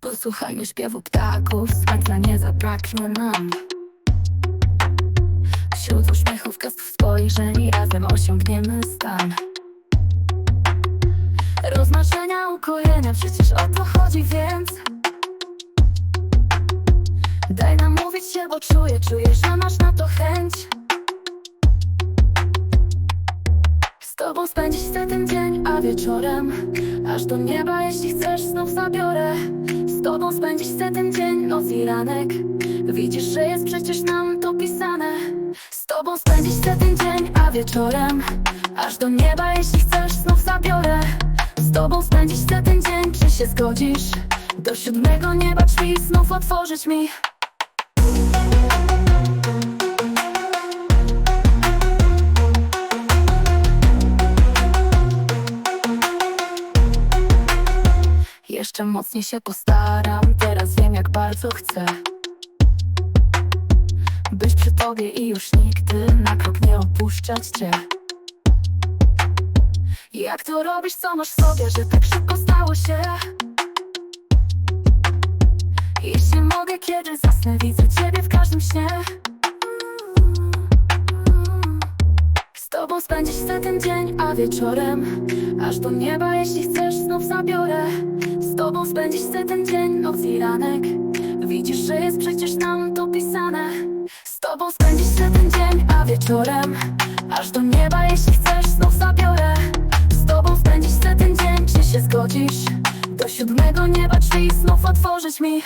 Posłuchajmy śpiewu ptaków, słońca nie zabraknie nam. Wśród uśmiechów, gestów, spojrzeń razem osiągniemy stan. Rozmarzenia, ukojenia, przecież o to chodzi, więc Daj nam mówić się, bo czuję, czuję, że masz na to chęć tobą spędzić chcę ten dzień, a wieczorem Aż do nieba, jeśli chcesz, znów zabiorę. Z tobą spędzić chcę ten dzień, noc i ranek. Widzisz, że jest przecież nam to pisane. Z tobą spędzić chcę ten dzień, a wieczorem Aż do nieba, jeśli chcesz, znów zabiorę. Z tobą spędzić chcę ten dzień, czy się zgodzisz? Do siódmego nieba drzwi znów otworzyć mi Jeszcze mocniej się postaram, teraz wiem jak bardzo chcę Być przy tobie i już nigdy na krok nie opuszczać cię. Jak to robisz, co masz w sobie, że tak szybko stało się? Jeśli mogę, kiedy zasnę, widzę ciebie w każdym śnie tobą spędzić chcę ten dzień, a wieczorem Aż do nieba, jeśli chcesz, znów zabiorę. Z tobą spędzić chcę ten dzień, noc i ranek. Widzisz, że jest przecież nam to pisane. Z tobą spędzić chcę ten dzień, a wieczorem Aż do nieba, jeśli chcesz, znów zabiorę. Z tobą spędzić chcę ten dzień, czy się zgodzisz? Do siódmego nieba drzwi znów otworzyć mi